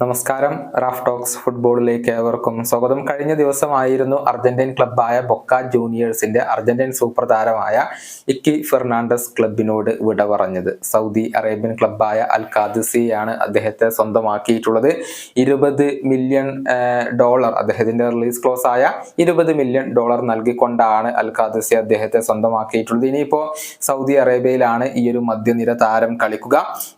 നമസ്കാരം Raf talks ഫുട്ബോളിലേക്ക് ഏവർക്കും സ്വാഗതം. കഴിഞ്ഞ ദിവസമായിരുന്നു അർജന്റീൻ ക്ലബ്ബായ ബൊക്ക ജൂനിയേഴ്സിന്റെ അർജന്റീൻ സൂപ്പർ താരമായ ഇക്കി ഫെർണാണ്ടസ് ക്ലബിനോട് വിട പറഞ്ഞത്. സൗദി അറേബ്യൻ ക്ലബ്ബായ അൽ കാദിസിയാണ് അദ്ദേഹത്തെ സ്വന്തമാക്കിയിട്ടുള്ളത്. ഇരുപത് മില്യൺ ഡോളർ അദ്ദേഹത്തിന്റെ റിലീസ് ക്ലോസ് ആയ ഇരുപത് മില്യൺ ഡോളർ നൽകിക്കൊണ്ടാണ് അൽ കാദിസി അദ്ദേഹത്തെ സ്വന്തമാക്കിയിട്ടുള്ളത്. ഇനിയിപ്പോ സൗദി അറേബ്യയിലാണ് ഈ ഒരു മധ്യനിര താരം കളിക്കുക.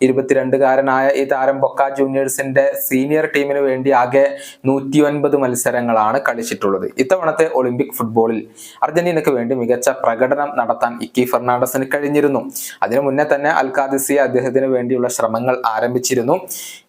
ഇരുപത്തിരണ്ടുകാരനായ ഈ താരം ബൊക്ക ജൂനിയേഴ്സിന്റെ സീനിയർ ടീമിന് വേണ്ടി ആകെ നൂറ്റി ഒൻപത് മത്സരങ്ങളാണ് കളിച്ചിട്ടുള്ളത്. ഇത്തവണത്തെ ഒളിമ്പിക് ഫുട്ബോളിൽ അർജന്റീനക്ക് വേണ്ടി മികച്ച പ്രകടനം നടത്താൻ ഇക്കി ഫെർണാണ്ടസിന് കഴിഞ്ഞിരുന്നു. അതിനു മുന്നേ തന്നെ അൽകാദിസിയ അദ്ദേഹത്തിന് വേണ്ടിയുള്ള ശ്രമങ്ങൾ ആരംഭിച്ചിരുന്നു.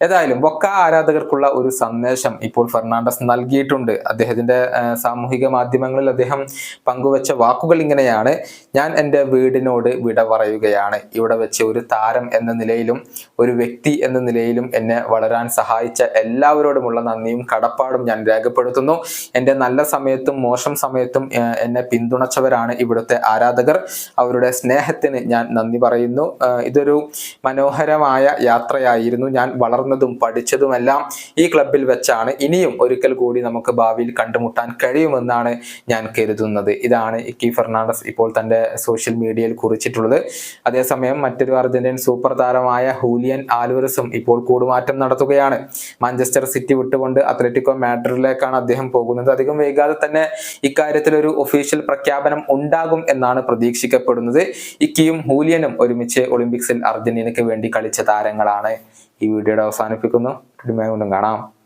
ഏതായാലും ബൊക്ക ആരാധകർക്കുള്ള ഒരു സന്ദേശം ഇപ്പോൾ ഫെർണാണ്ടസ് നൽകിയിട്ടുണ്ട്. അദ്ദേഹത്തിന്റെ സാമൂഹിക മാധ്യമങ്ങളിൽ അദ്ദേഹം പങ്കുവച്ച വാക്കുകൾ ഇങ്ങനെയാണ്. ഞാൻ എന്റെ വീടിനോട് വിട പറയുകയാണ്. ഇവിടെ വെച്ച് ഒരു താരം എന്ന നിലയിലും ഒരു വ്യക്തി എന്ന നിലയിലും എന്നെ വളരാൻ സഹായിച്ച എല്ലാവരോടുമുള്ള നന്ദിയും കടപ്പാടും ഞാൻ രേഖപ്പെടുത്തുന്നു. എന്റെ നല്ല സമയത്തും മോശം സമയത്തും എന്നെ പിന്തുണച്ചവരാണ് ഇവിടുത്തെ ആരാധകർ. അവരുടെ സ്നേഹത്തിന് ഞാൻ നന്ദി പറയുന്നു. ഇതൊരു മനോഹരമായ യാത്രയായിരുന്നു. ഞാൻ വളർന്നതും പഠിച്ചതുമെല്ലാം ഈ ക്ലബിൽ വെച്ചാണ് ഇനിയും ഒരിക്കൽ കൂടി നമുക്ക് ഭാവിയിൽ കണ്ടുമുട്ടാൻ കഴിയുമെന്നാണ് ഞാൻ കരുതുന്നത്. ഇതാണ് ഇക്കി ഫെർണാണ്ടസ് ഇപ്പോൾ തന്റെ സോഷ്യൽ മീഡിയയിൽ കുറിച്ചിട്ടുള്ളത്. അതേസമയം മറ്റൊരു അർജന്റീൻ സൂപ്പർ താരമായ ഹൂലിയൻ ആൽവറസും ഇപ്പോൾ കൂടുമാറ്റം നടത്തുകയാണ്. മാഞ്ചസ്റ്റർ സിറ്റി വിട്ടുകൊണ്ട് അത്ലറ്റിക്കോ മാഡ്രിഡിലേക്കാണ് അദ്ദേഹം പോകുന്നത്. അധികം വൈകാതെ തന്നെ ഇക്കാര്യത്തിൽ ഒരു ഒഫീഷ്യൽ പ്രഖ്യാപനം ഉണ്ടാകും എന്നാണ് പ്രതീക്ഷിക്കപ്പെടുന്നത്. ഇക്കിയും ഹൂലിയനും ഒരുമിച്ച് ഒളിമ്പിക്സിൽ അർജന്റീനയ്ക്ക് വേണ്ടി കളിച്ച താരങ്ങളാണ്. ഈ വീഡിയോയുടെ അവസാനിപ്പിക്കുന്നു. കാണാം.